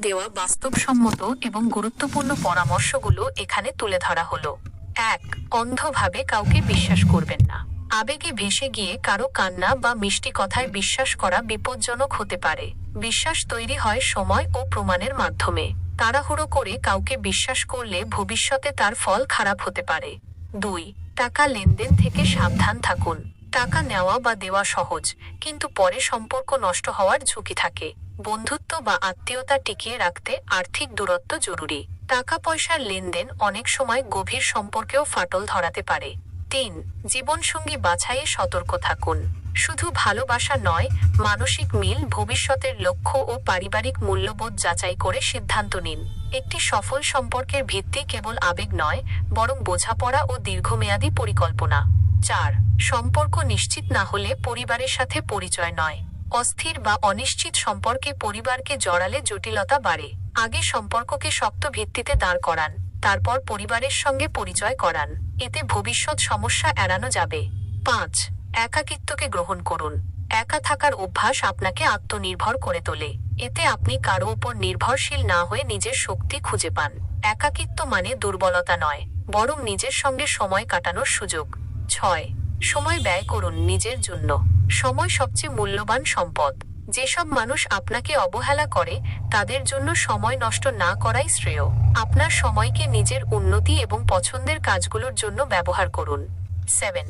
দেওয়া বাস্তবসম্মত এবং গুরুত্বপূর্ণ পরামর্শগুলো এখানে তুলে ধরা হলো। এক, অন্ধভাবে কাউকে বিশ্বাস করবেন না। আবেগে ভেসে গিয়ে কারও কান্না বা মিষ্টি কথায় বিশ্বাস করা বিপজ্জনক হতে পারে। বিশ্বাস তৈরি হয় সময় ও প্রমাণের মাধ্যমে। তাড়াহুড়ো করে কাউকে বিশ্বাস করলে ভবিষ্যতে তার ফল খারাপ হতে পারে। দুই, টাকা লেনদেন থেকে সাবধান থাকুন। টাকা নেওয়া বা দেওয়া সহজ, কিন্তু পরে সম্পর্ক নষ্ট হওয়ার ঝুঁকি থাকে। বন্ধুত্ব বা আত্মীয়তা টিকিয়ে রাখতে আর্থিক দূরত্ব জরুরি। টাকা পয়সার লেনদেন অনেক সময় গভীর সম্পর্কেও ফাটল ধরাতে পারে। তিন, জীবনসঙ্গী বাছাইয়ে সতর্ক থাকুন। শুধু ভালোবাসা নয়, মানসিক মিল, ভবিষ্যতের লক্ষ্য ও পারিবারিক মূল্যবোধ যাচাই করে সিদ্ধান্ত নিন। একটি সফল সম্পর্কের ভিত্তি কেবল আবেগ নয়, বরং বোঝাপড়া ও দীর্ঘমেয়াদী পরিকল্পনা। চার, সম্পর্ক নিশ্চিত না হলে পরিবারের সাথে পরিচয় নয়। অস্থির বা অনিশ্চিত সম্পর্কে পরিবারকে জড়ালে জটিলতা বাড়ে। আগে সম্পর্ককে শক্ত ভিত্তিতে দাঁড় করান, তারপর পরিবারের সঙ্গে পরিচয় করান। এতে ভবিষ্যৎ সমস্যা এড়ানো যাবে। পাঁচ, একাকিত্বকে গ্রহণ করুন। একা থাকার অভ্যাস আপনাকে আত্মনির্ভর করে তোলে। এতে আপনি কারও উপর নির্ভরশীল না হয়ে নিজের শক্তি খুঁজে পান। একাকিত্ব মানে দুর্বলতা নয়, বরং নিজের সঙ্গে সময় কাটানোর সুযোগ। ছয়, সময় ব্যয় করুন নিজের জন্য। সময় সবচেয়ে মূল্যবান সম্পদ। যেসব মানুষ আপনাকে অবহেলা করে, তাদের জন্য সময় নষ্ট না করাই শ্রেয়। আপনার সময়কে নিজের উন্নতি এবং পছন্দের কাজগুলোর জন্য ব্যবহার করুন। সেভেন,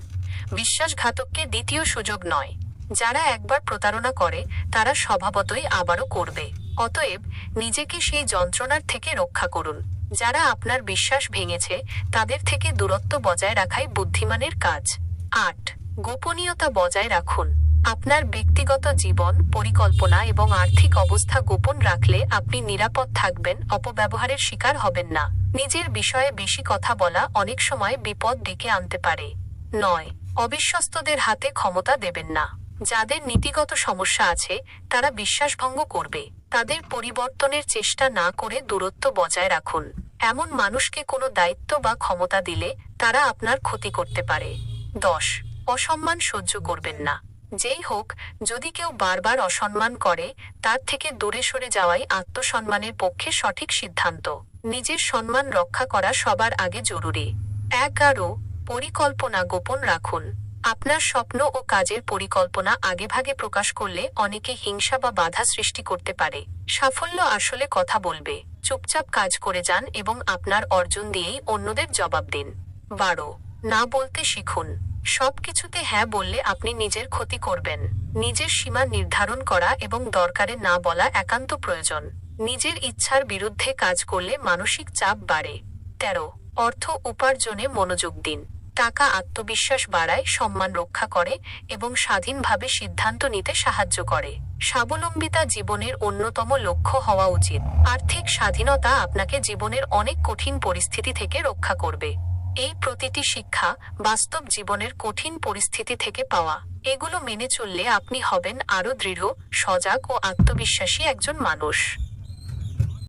বিশ্বাসঘাতককে দ্বিতীয় সুযোগ নয়। যারা একবার প্রতারণা করে, তারা স্বভাবতই আবারও করবে। অতএব, নিজেকে সেই যন্ত্রণার থেকে রক্ষা করুন। যারা আপনার বিশ্বাস ভেঙেছে, তাদের থেকে দূরত্ব বজায় রাখাই বুদ্ধিমানের কাজ। আট গোপনীয়তা বজায় রাখুন। আপনার ব্যক্তিগত জীবন, পরিকল্পনা এবং আর্থিক অবস্থা গোপন রাখলে আপনি নিরাপদ থাকবেন, অপব্যবহারের শিকার হবেন না। নিজের বিষয়ে বেশি কথা বলা অনেক সময় বিপদ ডেকে আনতে পারে। নয়, অবিশ্বস্তদের হাতে ক্ষমতা দেবেন না। যাদের নীতিগত সমস্যা আছে, তারা বিশ্বাসভঙ্গ করবে। তাদের পরিবর্তনের চেষ্টা না করে দূরত্ব বজায় রাখুন। এমন মানুষকে কোনো দায়িত্ব বা ক্ষমতা দিলে তারা আপনার ক্ষতি করতে পারে। দশ অসম্মান সহ্য করবেন না। যেই হোক, যদি কেউ বারবার অসম্মান করে, তার থেকে দূরে সরে যাওয়াই আত্মসম্মানের পক্ষে সঠিক সিদ্ধান্ত। নিজের সম্মান রক্ষা করা সবার আগে জরুরি। এগারো পরিকল্পনা গোপন রাখুন। আপনার স্বপ্ন ও কাজের পরিকল্পনা আগেভাগে প্রকাশ করলে অনেকে হিংসা বা বাধা সৃষ্টি করতে পারে। সাফল্য আসলে কথা বলবে। চুপচাপ কাজ করে যান এবং আপনার অর্জন দিয়েই অন্যদের জবাব দিন। বারো, না বলতে শিখুন। সবকিছুতে হ্যাঁ বললে আপনি নিজের ক্ষতি করবেন। নিজের সীমা নির্ধারণ করা এবং দরকারে না বলা একান্ত প্রয়োজন। নিজের ইচ্ছার বিরুদ্ধে কাজ করলে মানসিক চাপ বাড়ে। তেরো, অর্থ উপার্জনে মনোযোগ দিন। টাকা আত্মবিশ্বাস বাড়ায়, সম্মান রক্ষা করে এবং স্বাধীনভাবে সিদ্ধান্ত নিতে সাহায্য করে। স্বাবলম্বিতা জীবনের অন্যতম লক্ষ্য হওয়া উচিত। আর্থিক স্বাধীনতা আপনাকে জীবনের অনেক কঠিন পরিস্থিতি থেকে রক্ষা করবে। এই প্রতিটি শিক্ষা বাস্তব জীবনের কঠিন পরিস্থিতি থেকে পাওয়া। এগুলো মেনে চললে আপনি হবেন আরও দৃঢ়, সজাগ ও আত্মবিশ্বাসী একজন মানুষ।